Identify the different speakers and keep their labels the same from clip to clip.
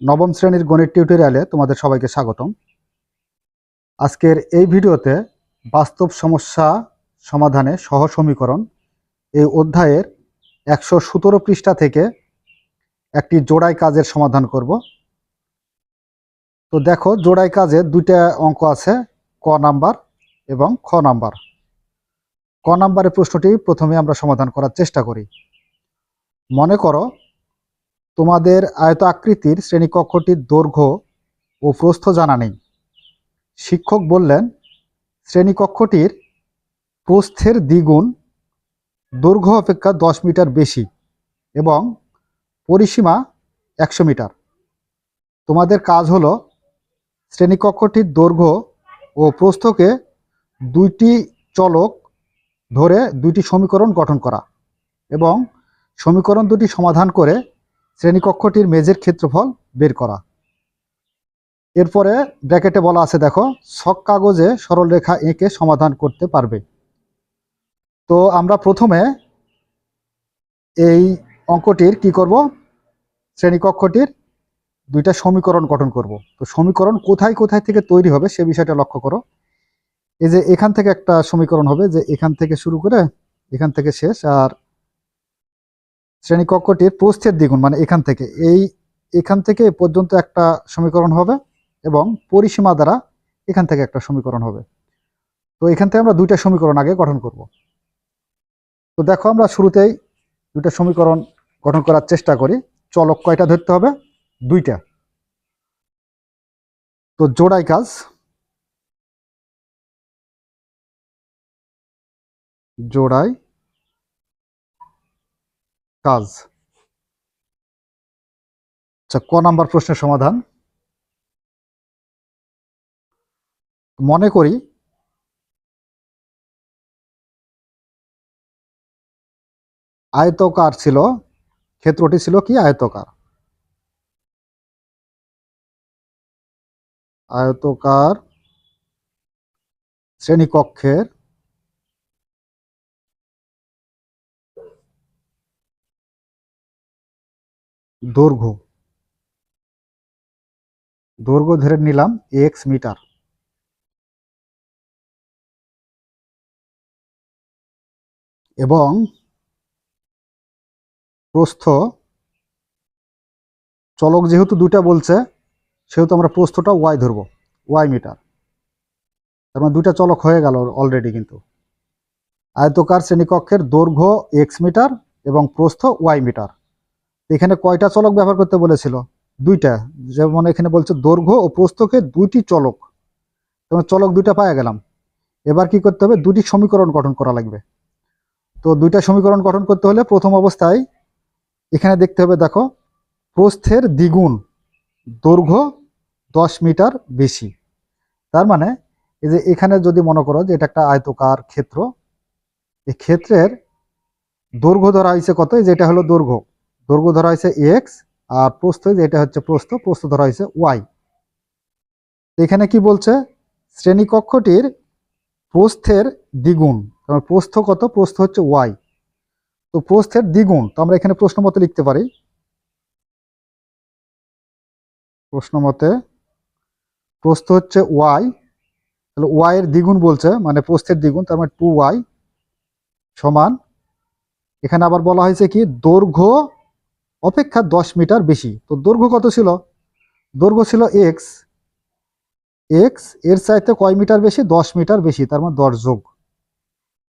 Speaker 1: নবম শ্রেণির গণিত টিউটোরিয়ালে তোমাদের সবাইকে স্বাগতম। আজকের এই ভিডিওতে বাস্তব সমস্যা সমাধানে সহ সমীকরণ এই অধ্যায়ের একশো সতেরো পৃষ্ঠা থেকে একটি জোড়াই কাজের সমাধান করব। তো দেখো জোড়াই কাজে দুইটা অঙ্ক আছে, ক নাম্বার এবং খ নাম্বার। ক নাম্বারের প্রশ্নটি প্রথমে আমরা সমাধান করার চেষ্টা করি। মনে করো তোমাদের আয়ত আকৃতির শ্রেণীকক্ষটির দৈর্ঘ্য ও প্রস্থ জানা নেই। শিক্ষক বললেন, শ্রেণীকক্ষটির প্রস্থের দ্বিগুণ দৈর্ঘ্য অপেক্ষা দশ মিটার বেশি এবং পরিসীমা একশো মিটার। তোমাদের কাজ হলো শ্রেণীকক্ষটির দৈর্ঘ্য ও প্রস্থকে দুইটি চলক ধরে দুইটি সমীকরণ গঠন করা এবং সমীকরণ দুটি সমাধান করে শ্রেণীকক্ষটির মেজের ক্ষেত্রফল বের করা। এরপরে ব্র্যাকেটে বলা আছে, দেখো, ছক কাগজে সরলরেখা এঁকে সমাধান করতে পারবে। তো আমরা প্রথমে এই অঙ্কটির কি করব? শ্রেণীকক্ষটির দুইটা সমীকরণ গঠন করব। তো সমীকরণ কোথায় কোথায় থেকে তৈরি হবে সে বিষয়টা লক্ষ্য করো। এই যে এখান থেকে একটা সমীকরণ হবে, যে এখান থেকে শুরু করে এখান থেকে শেষ, আর শ্রেণীকক্ষটির প্রস্থের দ্বিগুণ মানে এখান থেকে। এই এখান থেকে পর্যন্ত একটা সমীকরণ হবে এবং পরিসীমা দ্বারা এখান থেকে একটা সমীকরণ হবে। তো এখান থেকে আমরা দুইটা সমীকরণ আগে গঠন করব। তো দেখো আমরা শুরুতেই দুইটা সমীকরণ গঠন করার চেষ্টা করি। চলক কয়টা ধরতে হবে? দুইটা। তো জোড়াই কাজ। জোড়াই কাজ। আচ্ছা ক নাম্বার প্রশ্নের সমাধান? মনে করি। আয়তকার ছিল, ক্ষেত্রটি ছিল কি? আয়তকার। আয়তকার শ্রেণীকক্ষের দৈর্ঘ্য। দৈর্ঘ্য ধরে নিলাম এক্স মিটার। এবং প্রস্থ চলক যেহেতু দুটা বলছে, সেহেতু আমরা প্রস্থটা ওয়াই ধরবো ওয়াই মিটার। তার মানে দুইটা চলক হয়ে গেল অলরেডি কিন্তু। আয়তকার শ্রেণীকক্ষের দৈর্ঘ্য এক্স মিটার এবং প্রস্থ ওয়াই মিটার। এখানে কয়টা চলক ব্যবহার করতে বলেছিল? দুইটা। যেমন এখানে বলছে, দৈর্ঘ্য ও প্রস্থকে দুইটি চলক। যেমন চলক দুইটা পাওয়া গেলাম। এবার কি করতে হবে? দুটি সমীকরণ গঠন করা লাগবে। তো দুইটা সমীকরণ গঠন করতে হলে প্রথম অবস্থায় এখানে দেখতে হবে, দেখো, প্রস্থের দ্বিগুণ দৈর্ঘ্য দশ মিটার বেশি। তার মানে এই যে এখানে যদি মনে করো যে এটা একটা আয়তকার ক্ষেত্র, এই ক্ষেত্রের দৈর্ঘ্য ধরা হয়েছে কত? যে এটা হলো দৈর্ঘ্য। দৈর্ঘ্য ধরা হয়েছে এক্স, আর প্রস্থ যেটা হচ্ছে প্রস্থ প্রস্থ ধরা হয়েছে ওয়াই। এখানে কি বলছে? শ্রেণীকক্ষটির প্রস্থের দ্বিগুণ, তার প্রস্থ কত? প্রস্থ হচ্ছে ওয়াই। তো প্রস্থের দ্বিগুণ, তো আমরা এখানে প্রশ্ন মতে লিখতে পারি। প্রশ্ন মতে প্রস্থ হচ্ছে ওয়াই, তাহলে ওয়াই এর দ্বিগুণ বলছে মানে প্রস্থের দ্বিগুণ, তার মানে টু ওয়াই সমান। এখানে আবার বলা হয়েছে কি? দৈর্ঘ্য অপেক্ষা দশ মিটার বেশি। তো দৈর্ঘ্য কত ছিল? দৈর্ঘ্য ছিল এক্স এক্সের চাইতে কয় মিটার বেশি? দশ মিটার বেশি, তার মানে দশ যোগ।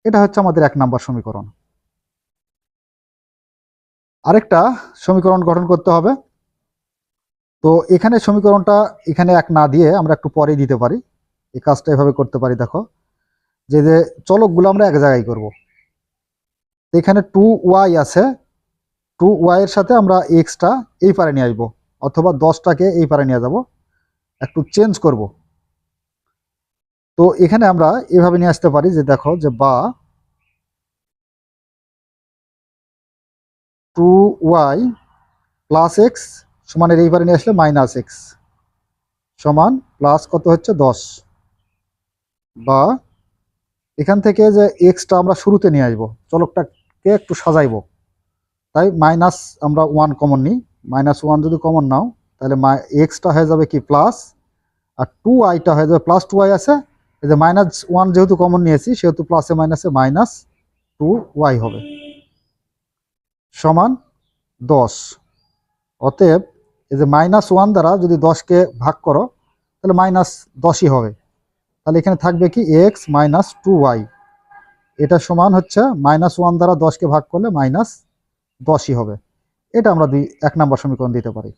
Speaker 1: এটা হচ্ছে আমাদের এক নাম্বার সমীকরণ। আরেকটা সমীকরণ গঠন করতে হবে। তো এখানে সমীকরণটা এখানে এক না দিয়ে আমরা একটু পরে দিতে পারি। এই কাজটা এভাবে করতে পারি, দেখো। যে যে চলকগুলো আমরা এক জায়গায় করব। এখানে টু ওয়াই আছে। টু ওয়াইয়ের সাথে আমরা এক্সটা এই পারে নিয়ে আসব, অথবা দশটাকে এই পারে নিয়ে যাব। একটু চেঞ্জ করব। তো এখানে আমরা এভাবে নিয়ে আসতে পারি যে দেখো যে বা টু ওয়াই প্লাস এক্স সমানের এই পারে নিয়ে আসলে মাইনাস এক্স সমান প্লাস কত হচ্ছে দশ। বা এখান থেকে যে এক্সটা আমরা শুরুতে নিয়ে আসব, চলকটাকে একটু সাজাইবো। তাই মাইনাস আমরা ওয়ান কমন নিই। মাইনাস ওয়ান যদি কমন নাও, তাহলে এক্সটা হয়ে যাবে কি প্লাস আর টু আইটা হয়ে যাবে প্লাস টু আই আছে। এই যে মাইনাস ওয়ান যেহেতু কমন নিয়েছি, সেহেতু প্লাসে মাইনাসে মাইনাস টু ওয়াই হবে। সমান দশ। অতএব এই যে মাইনাস ওয়ান দ্বারা যদি দশকে ভাগ করো, তাহলে মাইনাস দশই হবে। তাহলে এখানে থাকবে কি এক্স মাইনাস টু ওয়াই এটা সমান হচ্ছে মাইনাস ওয়ান দ্বারা দশকে ভাগ করলে মাইনাস দশই হবে। এটা আমরা দুই, এক নাম্বার সমীকরণ দিতে পারি।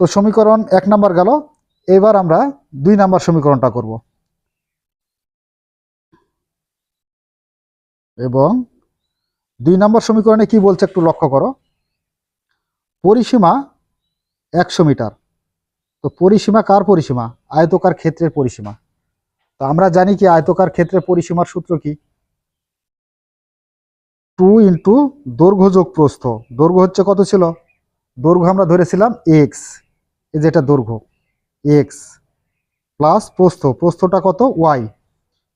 Speaker 1: তো সমীকরণ এক নাম্বার গেল, এবার আমরা দুই নাম্বার সমীকরণটা করব। এবং দুই নাম্বার সমীকরণে কি বলছে একটু লক্ষ্য করো। পরিসীমা একশো মিটার। তো পরিসীমা কার পরিসীমা? আয়তকার ক্ষেত্রের পরিসীমা। তো আমরা জানি কি আয়তকার ক্ষেত্রের পরিসীমার সূত্র কি? টু ইন্টু দৈর্ঘ্য যোগ প্রস্থ দৈর্ঘ্য হচ্ছে কত ছিল? দৈর্ঘ্য আমরা ধরেছিলাম এক্স এই যেটা দৈর্ঘ্য। এক্স প্লাস প্রস্থ। প্রস্থটা কত? ওয়াই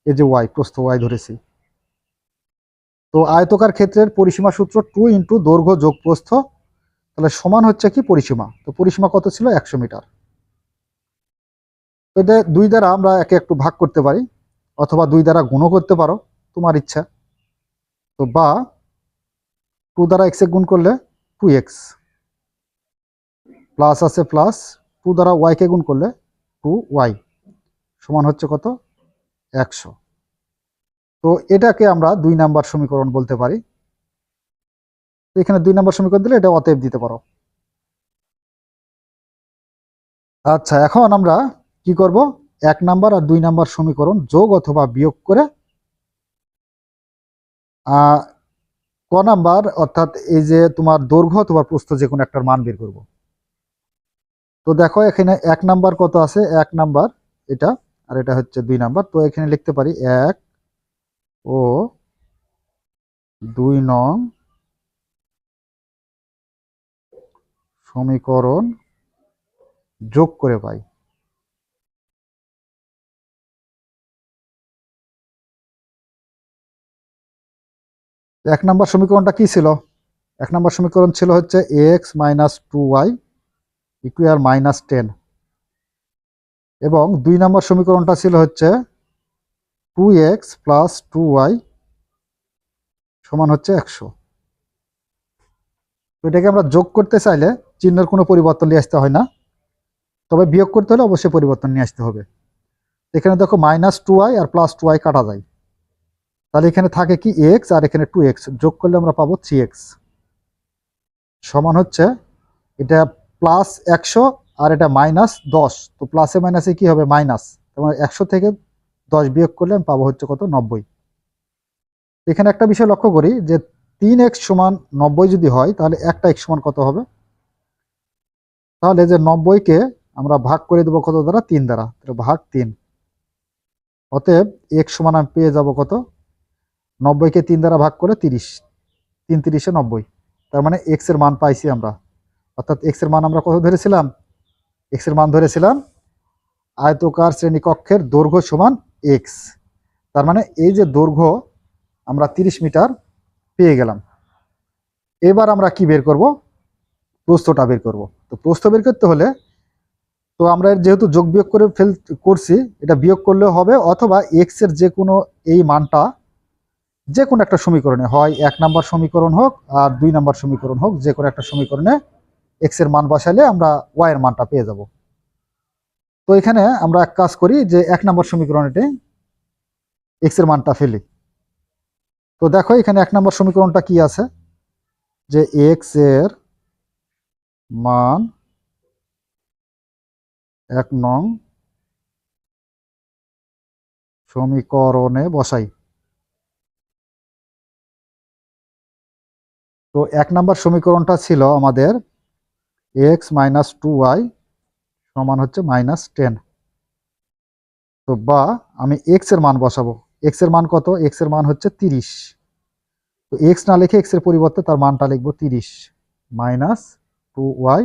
Speaker 1: এই যে ওয়াই প্রস্থ ওয়াই ধরেছি। তো আয়তকার ক্ষেত্রের পরিসীমা সূত্র টু ইন্টু দৈর্ঘ্য যোগ প্রস্থ তাহলে সমান হচ্ছে কি পরিসীমা? তো পরিসীমা কত ছিল? একশো মিটার। দুই দ্বারা আমরা একে একটু ভাগ করতে পারি, অথবা দুই দ্বারা গুণও করতে পারো, তোমার ইচ্ছা। তো বা টু দ্বারা এক্সে গুণ করলে টু এক্স প্লাস আছে প্লাস টু দ্বারা ওয়াইকে গুণ করলে টু ওয়াই সমান হচ্ছে কত? একশো। তো এটাকে আমরা দুই নাম্বার সমীকরণ বলতে পারি। এখানে দুই নাম্বার সমীকরণ দিলে এটা অতএব দিতে পারো। আচ্ছা এখন আমরা কি করব? এক নাম্বার আর দুই নাম্বার সমীকরণ যোগ অথবা বিয়োগ করে ক নাম্বার, অর্থাৎ এই যে তোমার দৈর্ঘ্য অথবা প্রস্থ যে কোনো একটার মান বের করব। তো দেখো, এখানে এক নাম্বার কত আছে? এক নাম্বার, এটা, আর এটা হচ্ছে দুই নাম্বার। তো এখানে লিখতে পারি, এক ও দুই নং সমীকরণ যোগ করে পাই। এক নম্বর সমীকরণটা কি ছিল? এক নম্বর সমীকরণ ছিল হচ্ছে X minus two Y equal minus ten এবং দুই নম্বর সমীকরণটা ছিল হচ্ছে two X plus two Y সমান হচ্ছে একশো। তো এটাকে আমরা যোগ করতে চাইলে চিহ্নের কোনো পরিবর্তন নিয়ে আসতে হয় না। তবে বিয়োগ করতে হলে অবশ্যই পরিবর্তন নিয়ে আসতে হবে। এখানে দেখো মাইনাস টু আর প্লাস টু কাটা যায়। তাহলে এখানে থাকে কি এক্স আর এখানে টু এক্স যোগ করলে আমরা পাবো থ্রি এক্স সমান হচ্ছে এটা প্লাস একশো আর এটা মাইনাস দশ। তো প্লাসে মাইনাসে কি হবে? মাইনাস তোমার একশো থেকে দশ বিয়োগ করলে আমি পাবো হচ্ছে কত? নব্বই। এখানে একটা বিষয় লক্ষ্য করি যে তিন এক্স সমান নব্বই যদি হয়, তাহলে একটা এক্স সমান কত হবে? তাহলে যে নব্বইকে আমরা ভাগ করে দেবো কত দ্বারা? তিন দ্বারা। ভাগ তিন। অতএব এক্স সমান আমি পেয়ে যাব কত? নব্বইকে তিন দ্বারা ভাগ করে তিরিশ। তিন তিরিশে নব্বই। তার মানে এক্সের মান পাইছি আমরা। অর্থাৎ এক্সের মান আমরা কত ধরেছিলাম? এক্সের মান ধরেছিলাম আয়তকার শ্রেণীকক্ষের দৈর্ঘ্য সমান এক্স তার মানে এই যে দৈর্ঘ্য আমরা তিরিশ মিটার পেয়ে গেলাম। এবার আমরা কি বের করব? প্রস্থটা বের করব। তো প্রস্থ বের করতে হলে তো আমরা যেহেতু যোগ বিয়োগ করে ফেল, করছি, এটা বিয়োগ করলেও হবে অথবা এক্সের যে কোনো এই মানটা যে কোনো একটা সমীকরণে, হয় এক নাম্বার সমীকরণ হোক আর দুই নাম্বার সমীকরণ হোক যে কোনো একটা সমীকরণে এক্সের মান বসালে আমরা ওয়াই এর মানটা পেয়ে যাব। তো এখানে আমরা এক কাজ করি যে এক নাম্বার সমীকরণে এক্সের মানটা ফেলি। তো দেখো এখানে এক নম্বর সমীকরণটা কি আছে? যে এক্সের মান এক নং সমীকরণে বসাই। তো এক নম্বর সমীকরণটা ছিল আমাদের এক্স মাইনাস টু ওয়াই সমান হচ্ছে মাইনাস টেন তো বা আমি এক্সের মান বসাবো। এক্সের মান কত? এক্সের মান হচ্ছে তিরিশ। তো এক্স না লিখে এক্সের পরিবর্তে তার মানটা লিখব তিরিশ। মাইনাস টু ওয়াই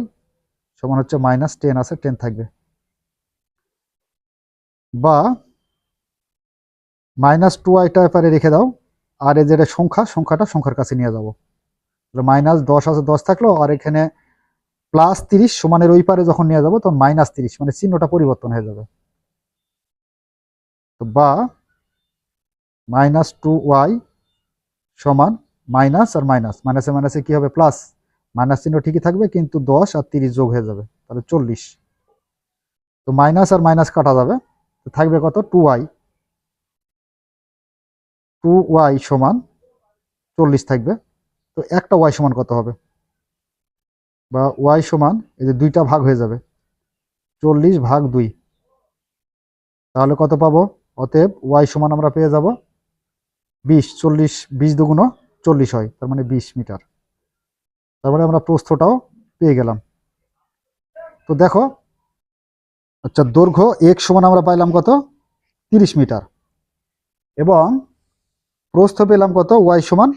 Speaker 1: সমান হচ্ছে মাইনাস টেন আছে টেন থাকবে। বা মাইনাস টু ওয়াইটা এপারে রেখে দাও। আর এই যেটা সংখ্যা, সংখ্যাটা সংখ্যার কাছে নিয়ে যাব। মাইনাস দশ আছে, দশ থাকল, আর এখানে প্লাস তিরিশ সমানের ওই পারে যখন নিয়ে যাব, তখন মাইনাস তিরিশ মানে চিহ্নটা পরিবর্তন হয়ে যাবে। তো বা মাইনাস টু ওয়াই সমান মাইনাস আর মাইনাস মাইনাসে মাইনাসে কি হবে? প্লাস মাইনাস চিহ্ন ঠিকই থাকবে, কিন্তু দশ আর তিরিশ যোগ হয়ে যাবে, তাহলে চল্লিশ। তো মাইনাস আর মাইনাস কাটা যাবে থাকবে কত? টু ওয়াই টু ওয়াই সমান চল্লিশ থাকবে। তো একটা ওয়াই সমান কত হবে? বা ওয়াই সমান, এই যে দুইটা ভাগ হয়ে যাবে। চল্লিশ ভাগ দুই। তাহলে কত পাবো? অতএব ওয়াই সমান আমরা পেয়ে যাব বিশ। চল্লিশ, বিশ দুগুণ চল্লিশ হয়, তার মানে বিশ মিটার। তার মানে আমরা প্রস্থটাও পেয়ে গেলাম। তো দেখো আচ্ছা দৈর্ঘ্য এক সমান আমরা পাইলাম কত? তিরিশ মিটার। এবং প্রস্থ পেলাম কত? ওয়াই সমান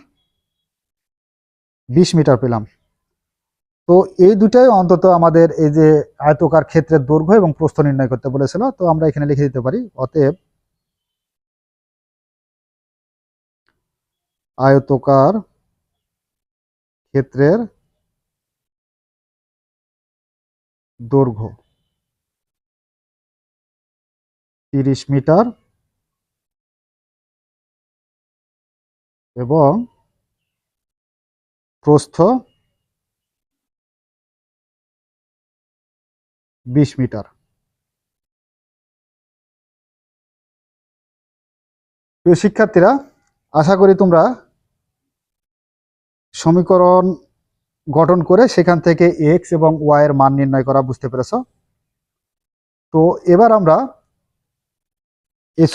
Speaker 1: বিশ মিটার পেলাম। তো এই দুটাই অন্তত আমাদের এই যে আয়তকার ক্ষেত্রের দৈর্ঘ্য এবং প্রস্থ নির্ণয় করতে বলেছিল, তো আমরা এখানে লিখে দিতে পারি, অতএব আয়তকার ক্ষেত্রের দৈর্ঘ্য তিরিশ মিটার এবং প্রস্থ বিশ মিটার। প্রিয় শিক্ষার্থীরা আশা করি তোমরা সমীকরণ গঠন করে সেখান থেকে এক্স এবং ওয়াই এর মান নির্ণয় করা বুঝতে পেরেছ। তো এবার আমরা এই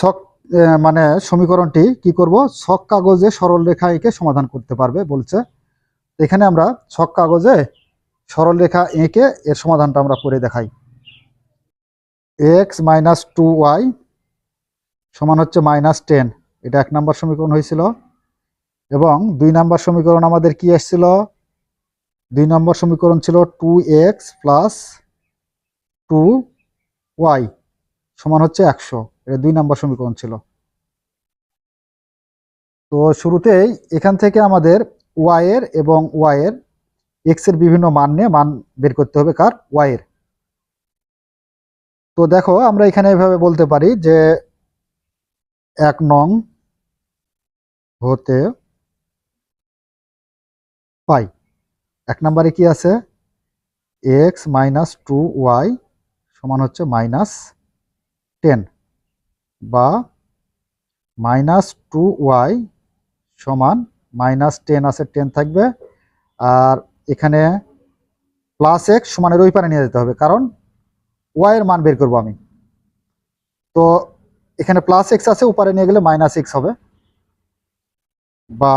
Speaker 1: আহ, মানে সমীকরণটি কি করব? ছক কাগজে সরল রেখা এঁকে সমাধান করতে পারবে বলছে। এখানে আমরা ছক কাগজে সরল রেখা এঁকে এর সমাধানটা আমরা করে দেখাই। এক্স মাইনাস টু ওয়াই সমান হচ্ছে মাইনাস টেন। এটা এক নম্বর সমীকরণ হয়েছিল। এবং দুই নম্বর সমীকরণ আমাদের কি এসেছিল দুই নম্বর সমীকরণ ছিল two X plus two Y সমান হচ্ছে একশো। এটা দুই নম্বর সমীকরণ ছিল। তো শুরুতেই এখান থেকে আমাদের ওয়াই এর এবং ওয়াইয়ের এর এক্সের বিভিন্ন মান নিয়ে মান বের করতে হবে কার? ওয়াই এর। তো দেখো, আমরা এখানে এভাবে বলতে পারি যে এক নং হতে পাই। এক নম্বরে কি আছে? এক্স মাইনাস টু ওয়াই সমান হচ্ছে মাইনাস টেন বা মাইনাস টু ওয়াই সমান মাইনাস টেন আছে, টেন থাকবে। আর এখানে প্লাস এক্স সমানের ওই পারে নিয়ে যেতে হবে, কারণ ওয়াই এর মান বের করব আমি। তো এখানে প্লাস এক্স আছে, উপরে নিয়ে গেলে মাইনাস এক্স হবে। বা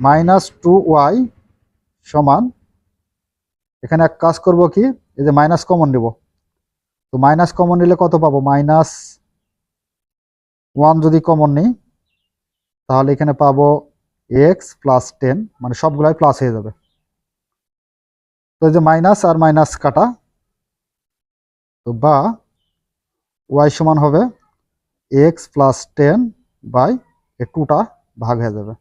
Speaker 1: মাইনাস টু ওয়াই সমান, এখানে এক কাজ করব কি, এই যে মাইনাস কমন নেব। তো মাইনাস কমন নিলে কত পাবো? মাইনাস ওয়ান যদি কমন নিই তাহলে এখানে পাবো এক্স প্লাস টেন মানে সবগুলাই প্লাস হয়ে যাবে। তো এই যে মাইনাস আর মাইনাস কাটা, তো বা ওয়াই সমান হবে এক্স প্লাস টেন বাই এ টুটা ভাগ হয়ে যাবে।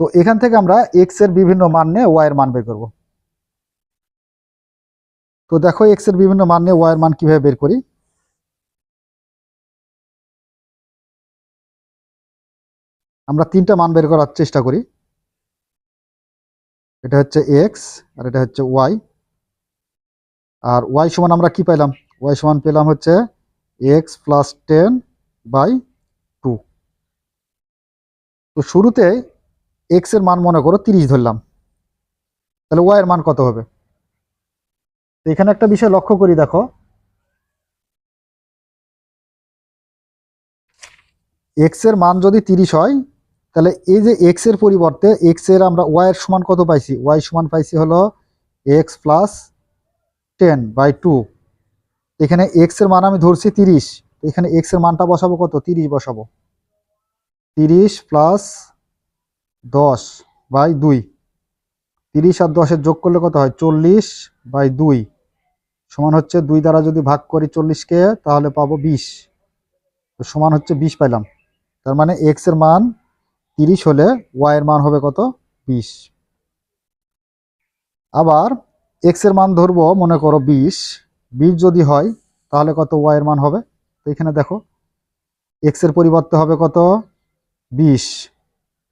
Speaker 1: তো এখান থেকে আমরা এক্সের বিভিন্ন মান নিয়ে ওয়াই এর মান বের করব। তো দেখো এক্সের বিভিন্ন মান নিয়ে ওয়াই এর মান কীভাবে বের করি? আমরা তিনটা মান বের করার চেষ্টা করি। এটা হচ্ছে এক্স আর এটা হচ্ছে ওয়াই আর ওয়াই সমান আমরা কি পাইলাম? ওয়াই সমান পেলাম হচ্ছে X plus ten by two তো শুরুতে এক্সের মান মনে করো তিরিশ ধরলাম। তাহলে ওয়াই এর মান কত হবে? তো এখানে একটা বিষয় লক্ষ্য করি দেখো। এক্সের মান যদি তিরিশ হয় তাহলে এই যে এক্সের পরিবর্তে এক্সের আমরা ওয়াই এর সমান কত পাইছি? ওয়াই সমান পাইছি হলো X plus ten by two এখানে এক্সের মান আমি ধরছি তিরিশ। এখানে এক্সের মানটা বসাবো কত? তিরিশ বসাবো। তিরিশ প্লাস দশ বাই দুই। তিরিশ আর দশের যোগ করলে কত হয়? চল্লিশ বাই দুই। সমান হচ্ছে দুই দ্বারা যদি ভাগ করি চল্লিশকে তাহলে পাবো বিশ। তো সমান হচ্ছে বিশ পাইলাম। তার মানে এক্সের মান তিরিশ হলে ওয়াই এর মান হবে কত? বিশ। আবার এক্সের মান ধরবো, মনে করো বিশ। বিশ যদি হয়, তাহলে কত ওয়াই এর মান হবে? তো এখানে দেখো এক্সের পরিবর্তে হবে কত? বিশ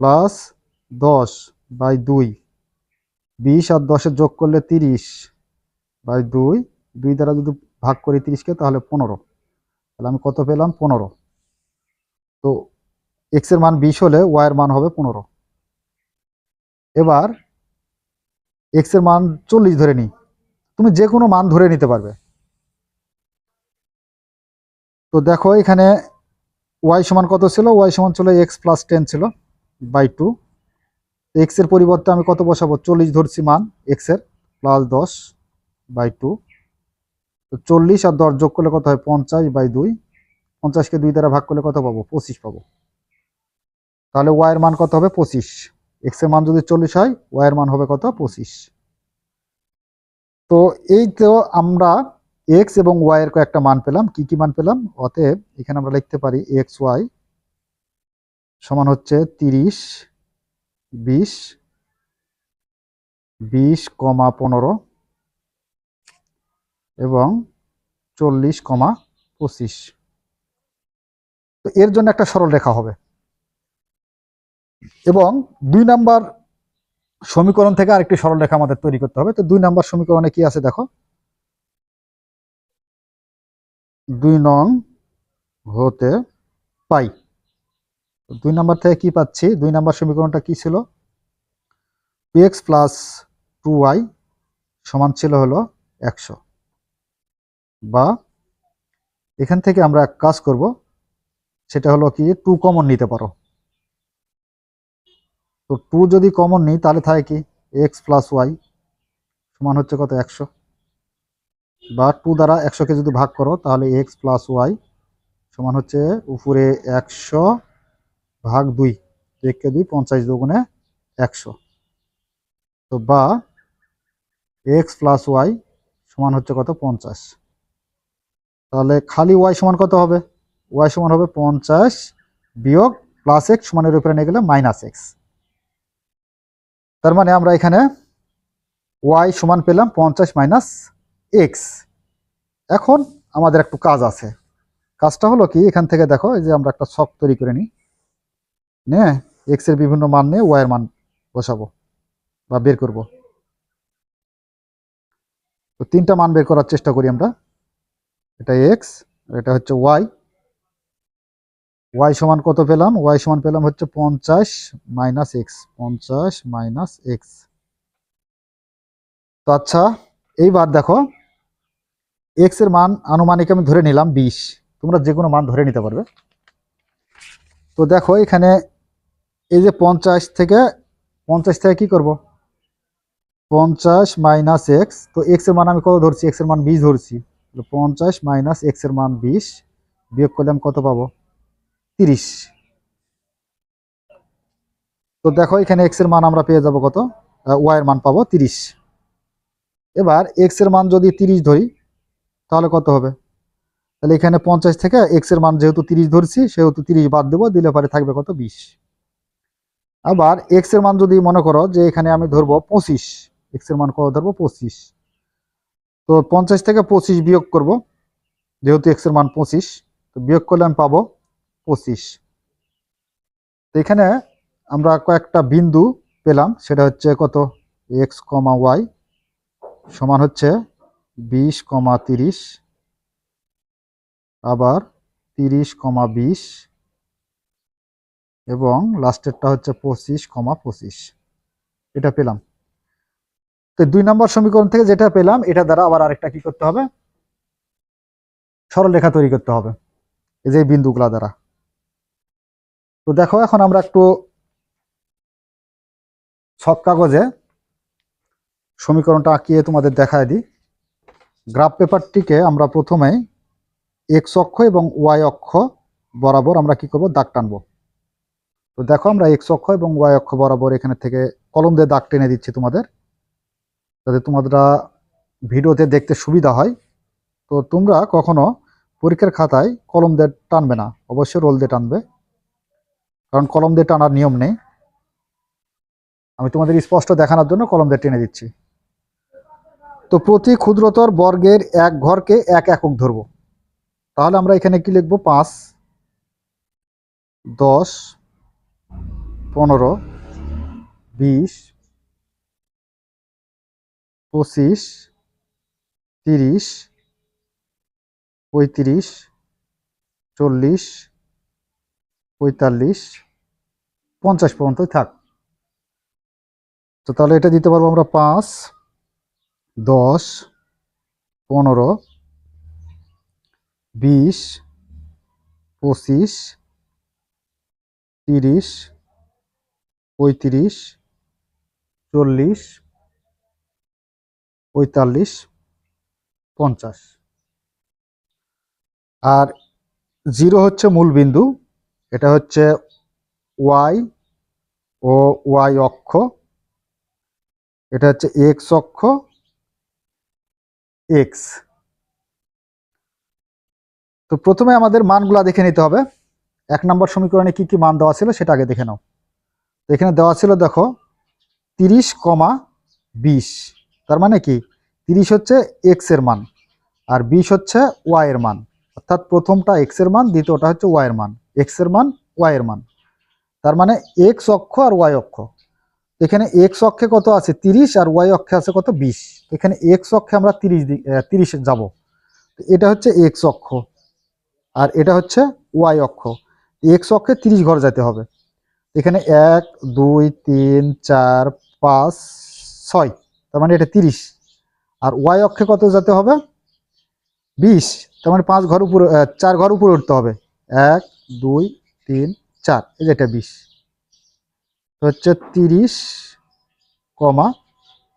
Speaker 1: প্লাস দশ বাই দুই। বিশ আর দশের যোগ করলে তিরিশ বাই দুই। দুই দ্বারা যদি ভাগ করি তিরিশকে, তাহলে পনেরো। তাহলে আমি কত পেলাম? পনেরো। তো এক্সের মান বিশ হলে ওয়াই এর মান হবে পনেরো। এবার এক্সের মান চল্লিশ ধরে নিই। তুমি যে কোনো মান ধরে নিতে পারবে। তো দেখো এখানে ওয়াই সমান কত ছিল? ওয়াই সমান ছিল এক্স প্লাস টেন ছিল বাই টু এক্সের পরিবর্তে আমি কত বসাবো? চল্লিশ ধরছি মান এক্সের প্লাস দশ বাই টু তো চল্লিশ আর দশ যোগ করলে কত হয়? পঞ্চাশ বাই দুই। পঞ্চাশকে দুই দ্বারা ভাগ করলে কত পাবো? পঁচিশ পাবো। তাহলে ওয়াইয়ের মান কত হবে? পঁচিশ। এক্সের মান যদি চল্লিশ হয় ওয়াইয়ের মান হবে কত? পঁচিশ। তো এই তো আমরা এক্স এবং ওয়াইয়ের কয়েকটা মান পেলাম। কি কি মান পেলাম? অতএব এখানে আমরা লিখতে পারি এক্স ওয়াই সমান হচ্ছে তিরিশ, বিশ বিশ কমা পনেরো এবং চল্লিশ কমা পঁচিশ। তো এর জন্য একটা সরল রেখা হবে। এবং দুই নাম্বার সমীকরণ থেকে আরেকটি সরল রেখা আমাদের তৈরি করতে হবে। তো দুই নাম্বার সমীকরণে কি আছে দেখো? দুই নং হতে পাই। দুই নাম্বার থেকে কি পাচ্ছি? দুই নাম্বার সমীকরণটা কি ছিল? Two X plus two Y সমান ছিল হলো একশো। বা এখান থেকে আমরা কাজ করব, সেটা হলো কি? টু কমন নিতে পারো। তো টু যদি কমন নিই, তাহলে থাকে কি? এক্স প্লাস ওয়াই সমান হচ্ছে কত? একশো। বা টু দ্বারা একশোকে যদি ভাগ করো, তাহলে এক্স প্লাস ওয়াই সমান হচ্ছে উপরে একশো ভাগ দুই, এককে দুই, পঞ্চাশ দুগুণে একশো। তো বা এক্স প্লাস ওয়াই সমান হচ্ছে কত? পঞ্চাশ। তাহলে খালি ওয়াই সমান কত হবে? ওয়াই সমান হবে পঞ্চাশ বিয়োগ প্লাস এক্স সমানের উপরে নিয়ে গেলে মাইনাস এক্স তার মানে আমরা এখানে ওয়াই সমান পেলাম পঞ্চাশ মাইনাস এক্স এখন আমাদের একটু কাজ আছে। কাজটা হলো কি, এখান থেকে দেখো, এই যে আমরা একটা ছক তৈরি করে নিই। নে এক্সের বিভিন্ন মান নিয়ে ওয়াই এর মান বসাবো বা বের করব। তো তিনটা মান বের করার চেষ্টা করি আমরা। এটা এক্স এটা হচ্ছে ওয়াই ওয়াই সমান কত পেলাম? ওয়াই সমান পেলাম হচ্ছে পঞ্চাশ মাইনাস এক্স পঞ্চাশ মাইনাস এক্স তো আচ্ছা এইবার দেখো এক্সের মান আনুমানিক আমি ধরে নিলাম বিশ। তোমরা যে কোনো মান ধরে নিতে পারবে। তো দেখো, এখানে এই যে পঞ্চাশ থেকে পঞ্চাশ থেকে কি করব? পঞ্চাশ মাইনাস এক্স তো এক্সের মান আমি কত ধরছি? এক্সের মান বিশ ধরছি। পঞ্চাশ মাইনাস এক্সের মান বিশ। বিয়োগ করলে আমি কত পাবো? তিরিশ। তো দেখো এখানে এক্সের মান আমরা পেয়ে যাব কত? ওয়াই এর মান পাবো তিরিশ। এবার এক্সের মান যদি তিরিশ ধরি, তাহলে কত হবে? তাহলে এখানে পঞ্চাশ থেকে এক্সের মান যেহেতু তিরিশ ধরছি, সেহেতু তিরিশ বাদ দেবো, দিলে পরে থাকবে কত? বিশ। আবার এক্সের মান যদি মনে করো যে এখানে আমি ধরবো পঁচিশ এক্সের মান কত ধরবো? পঁচিশ। তো পঞ্চাশ থেকে পঁচিশ বিয়োগ করব, যেহেতু এক্সের মান পঁচিশ, তো বিয়োগ করলে আমি পাবো পঁচিশ। তো এখানে আমরা কয়েকটা বিন্দু পেলাম, সেটা হচ্ছে কত? এক্স কমা ওয়াই সমান হচ্ছে বিশ কমা তিরিশ, আবার তিরিশ কমা বিশ, এবং লাস্টেরটা হচ্ছে পঁচিশ কমা পঁচিশ। এটা পেলাম। তো দুই নম্বর সমীকরণ থেকে যেটা পেলাম, এটা দ্বারা আবার আরেকটা কি করতে হবে? সরলরেখা তৈরি করতে হবে, এই যে বিন্দুগুলা দ্বারা। তো দেখো, এখন আমরা একটু ছক কাগজে সমীকরণটা আঁকিয়ে তোমাদের দেখায় দিই। গ্রাফ পেপারটিকে আমরা প্রথমে এক্স অক্ষ এবং ওয়াই অক্ষ বরাবর আমরা কি করব? দাগ টানবো। তো দেখো, আমরা এক্স অক্ষ এবং ওয়াই অক্ষ বরাবর এখানে থেকে কলম দিয়ে দাগ টেনে দিচ্ছি তোমাদের, যাতে তোমরা ভিডিওতে দেখতে সুবিধা হয়। তো তোমরা কখনো পরীক্ষার খাতায় কলম দিয়ে টানবে না, অবশ্যই রোল দিয়ে টানবে। কারণ কলম দিয়ে টানার নিয়ম নেই। আমি তোমাদের স্পষ্ট দেখানোর জন্য কলম দিয়ে টেনে দিচ্ছি। তো প্রতি ক্ষুদ্রতর বর্গের এক ঘরকে এক একক ধরব। তাহলে আমরা এখানে কি লিখব? পাঁচ, দশ, পনেরো, বিশ, পঁচিশ, তিরিশ, পঁয়ত্রিশ, চল্লিশ, পঁয়তাল্লিশ পঞ্চাশ পর্যন্তই থাক। তো তাহলে এটা দিতে পারব আমরা পাঁচ, দশ, পনেরো, বিশ, পঁচিশ, তিরিশ, পঁয়ত্রিশ, চল্লিশ, পঁয়তাল্লিশ, পঞ্চাশ। আর জিরো হচ্ছে মূল বিন্দু, এটা হচ্ছে ওয়াই ও ওয়াই অক্ষ। এটা হচ্ছে এক্স অক্ষ এক্স তো প্রথমে আমাদের মানগুলা দেখে নিতে হবে। এক নম্বর সমীকরণে কি কি মান দেওয়া ছিল সেটা আগে দেখে নাও। এখানে দেওয়া ছিল, দেখো, তিরিশ কমা বিশ। তার মানে কি? তিরিশ হচ্ছে এক্সের মান আর বিশ হচ্ছে ওয়াই এর মান। অর্থাৎ প্রথমটা এক্সের মান, দ্বিতীয়টা হচ্ছে ওয়াই এর মান। এক্সের মান ওয়াই এর মান। তার মানে এক্স অক্ষ আর ওয়াই অক্ষ। এখানে এক্স অক্ষে কত আছে? তিরিশ আর ওয়াই অক্ষে আছে কত? বিশ। এখানে এক্স অক্ষে আমরা তিরিশ তিরিশে যাব। এটা হচ্ছে এক্স অক্ষ আর এটা হচ্ছে ওয়াই অক্ষ। এক্স অক্ষে তিরিশ ঘর যেতে হবে। এখানে এক, দুই, তিন, চার, পাঁচ, ছয়। তার মানে এটা তিরিশ। আর ওয়াই অক্ষে কত যেতে হবে? বিশ। তার মানে পাঁচ ঘর উপরে চার ঘর উপরে উঠতে হবে। এক, দুই, তিন চার, এই যে এটা বিশ। হচ্ছে তিরিশ কমা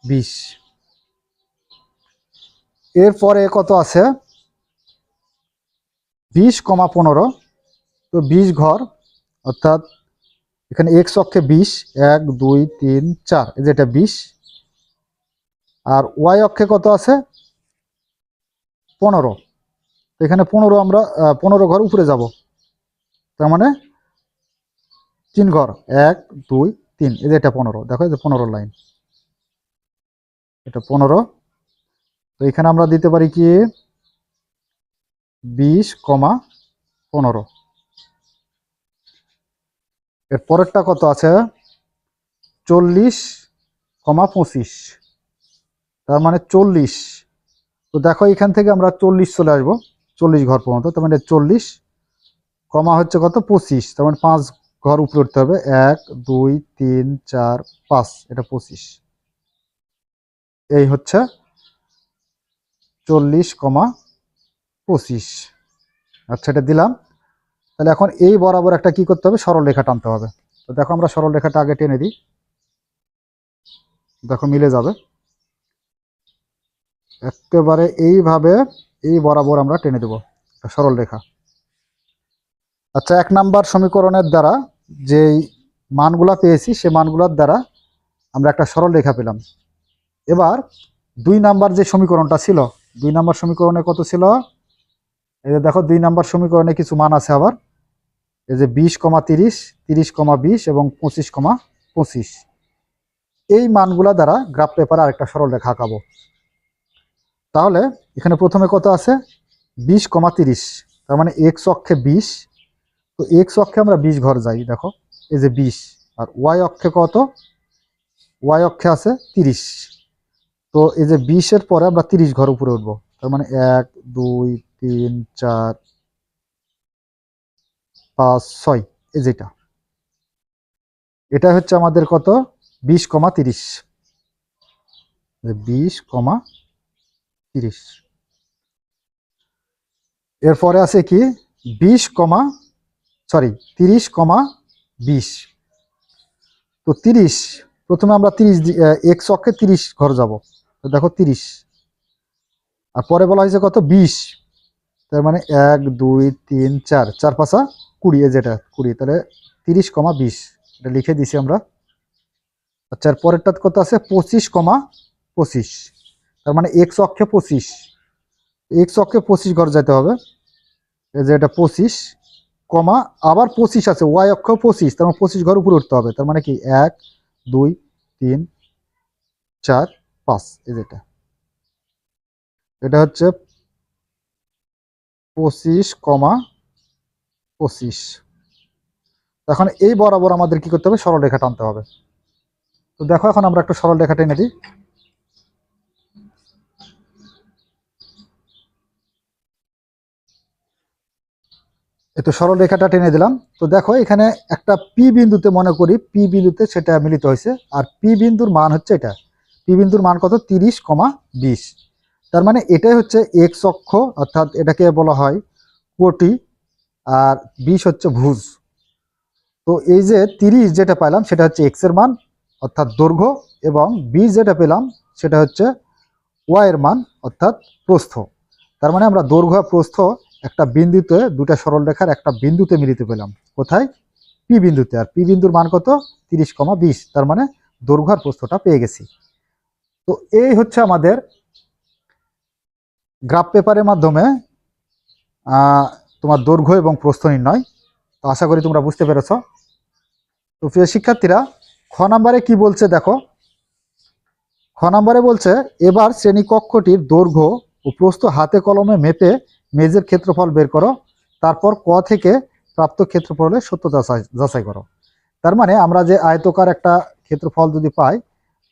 Speaker 1: বিশ। এরপরে কত আছে? বিশ কমা পনেরো। তো বিশ ঘর, অর্থাৎ এখানে এক্স অক্ষে বিশ, এক, দুই, তিন, চার, এই যে এটা বিশ। আর ওয়াই অক্ষে কত আছে? পনেরো। এখানে পনেরো আমরা পনেরো ঘর উপরে যাব। তার মানে তিন ঘর, এক, দুই, তিন। এই যে এটা পনেরো, দেখো এই যে পনেরো লাইন। এটা পনেরো। তো এখানে আমরা দিতে পারি কি? বিশ কমা পনেরো। এর পরেরটা কত আছে? চল্লিশ কমা পঁচিশ। তার মানে চল্লিশ। তো দেখো এখান থেকে আমরা চল্লিশ চলে আসব, চল্লিশ ঘর পর্যন্ত। তার মানে চল্লিশ কমা হচ্ছে কত? পঁচিশ। তার মানে পাঁচ ঘর উপরে উঠতে হবে। এক, দুই, তিন, চার, পাঁচ। এটা পঁচিশ। এই হচ্ছে চল্লিশ কমা পঁচিশ। আচ্ছা এটা দিলাম। তাহলে এখন এই বরাবর একটা কি করতে হবে? সরল রেখা টানতে হবে। তো দেখো আমরা সরল রেখাটা আগে টেনে দিই। দেখো মিলে যাবে। একেবারে এইভাবে এই বরাবর আমরা টেনে দেব। সরল রেখা আচ্ছা এক নাম্বার সমীকরণের দ্বারা যেই মানগুলা পেয়েছি, সে মানগুলোর দ্বারা আমরা একটা সরল রেখা পেলাম। এবার দুই নাম্বার যে সমীকরণটা ছিল, দুই নাম্বার সমীকরণে কত ছিল? এই যে দেখো, দুই নাম্বার সমীকরণে কিছু মান আছে আবার। এই যে বিশ কমা তিরিশ তিরিশ কমা বিশ এবং পঁচিশ কমা পঁচিশ। এই মানগুলা দ্বারা গ্রাফ পেপারে আরেকটা সরল রেখা আঁকাবো। তাহলে এখানে প্রথমে কত আছে? বিশ কমা তিরিশ। তার মানে এক্স অক্ষে বিশ তো এক্স অক্ষে আমরা বিশ ঘর যাই, দেখো। এই যে বিশ, আর ওয়াই অক্ষে কত? ওয়াই অক্ষে আছে তিরিশ। তো এই যে বিশের পরে আমরা তিরিশ ঘর উপরে উঠবো। তার মানে এক, দুই, তিন, চার, পাঁচ, ছয়, এই যেটা। এটা হচ্ছে আমাদের কত? বিশ কমা তিরিশ। বিশ কমা তিরিশ। এরপরে আছে কি? বিশ কমা সরি, তিরিশ কমা বিশ। তো তিরিশ, প্রথমে আমরা তিরিশ এক্স অক্ষে তিরিশ ঘর যাব। তো দেখো তিরিশ। আর পরে বলা হয়েছে কত? বিশ। তার মানে এক, দুই, তিন, চার। চার পাঁচা কুড়ি যেটা কুড়ি, তাহলে তিরিশ কমা বিশ। এটা লিখে দিছি আমরা। আচ্ছা এর পরেরটা কত আছে? পঁচিশ কমা পঁচিশ। তার মানে এক্স অক্ষে পঁচিশ। এক্স অক্ষে পঁচিশ ঘর যেতে হবে। এই যে এটা পঁচিশ। কমা, আবার পঁচিশ আছে, ওয়াই অক্ষ পঁচিশ, তার মানে পঁচিশ ঘর উপরে উঠতে হবে, তার মানে কি, এক, দুই, তিন, চার, পাঁচ, এই যেটা এটা। হচ্ছে পঁচিশ কমা পঁচিশ। এখন এই বরাবর আমাদের কি করতে হবে? সরল রেখা টানতে হবে। তো দেখো, এখন আমরা একটা সরল রেখা টেনে দিই। তো সরল রেখাটা টেনে দিলাম। তো দেখো, এখানে একটা পি বিন্দুতে মনে করি পি বিন্দুতে সেটা মিলিত হয়েছে। আর পি বিন্দুর মান হচ্ছে এটা। পি বিন্দুর মান কত? তিরিশ কমা বিশ। তার মানে এটাই হচ্ছে এক্স অক্ষ, অর্থাৎ এটাকে বলা হয় কোটি, আর বিশ হচ্ছে ভুজ। তো এই যে তিরিশ যেটা পাইলাম, সেটা হচ্ছে এক্সের মান, অর্থাৎ দৈর্ঘ্য, এবং বিশ যেটা পেলাম, সেটা হচ্ছে ওয়াই এর মান, অর্থাৎ প্রস্থ। তার মানে আমরা দৈর্ঘ্য প্রস্থ একটা বিন্দুতে দুটা সরল রেখার একটা বিন্দুতে মিলিত পেলাম। কোথায়? পি বিন্দুতে। আর পি বিন্দুর মান কত? তিরিশ কমা বিশ। তার মানে দৈর্ঘ্য আর পেয়ে গেছি। তো এই হচ্ছে আমাদের গ্রাফ পেপারের মাধ্যমে তোমার দৈর্ঘ্য এবং প্রস্থ নির্ণয়। তো আশা করি তোমরা বুঝতে পেরেছ। তো প্রিয় শিক্ষার্থীরা, খ নাম্বারে কি বলছে দেখো? খ নাম্বারে বলছে, এবার শ্রেণীকক্ষটির দৈর্ঘ্য ও প্রস্থ হাতে কলমে মেপে মেজের ক্ষেত্রফল বের করো, তারপর ক থেকে প্রাপ্ত ক্ষেত্রফলের সত্য যাচাই যাচাই করো। তার মানে আমরা যে আয়তকার একটা ক্ষেত্রফল যদি পাই,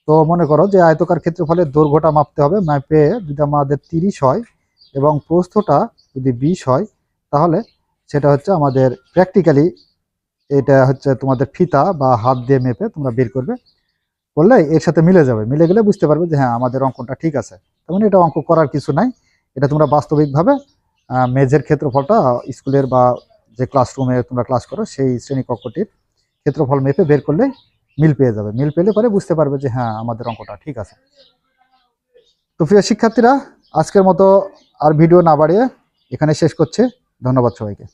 Speaker 1: তো মনে করো যে আয়তকার ক্ষেত্রফলের দৈর্ঘ্যটা মাপতে হবে, মাপে যদি আমাদের তিরিশ হয় এবং প্রস্থটা যদি বিশ হয়, তাহলে সেটা হচ্ছে আমাদের প্র্যাকটিক্যালি এটা হচ্ছে তোমাদের ফিতা বা হাত দিয়ে মেপে তোমরা বের করবে। করলে এর সাথে মিলে যাবে, মিলে গেলে বুঝতে পারবে যে হ্যাঁ আমাদের অঙ্কনটা ঠিক আছে। তার মানে এটা অঙ্ক করার কিছু নাই। এটা তোমরা বাস্তবিকভাবে মেঝের ক্ষেত্রফলটা স্কুলের বা যে ক্লাসরুমে তোমরা ক্লাস করো, সেই শ্রেণীকক্ষটির ক্ষেত্রফল মেপে বের করলে মিল পেয়ে যাবে। মিল পেলে পরে বুঝতে পারবে যে হ্যাঁ আমাদের অঙ্কটা ঠিক আছে। তো প্রিয় শিক্ষার্থীরা, আজকের মতো আর ভিডিও না বাড়িয়ে এখানে শেষ করছে। ধন্যবাদ সবাইকে।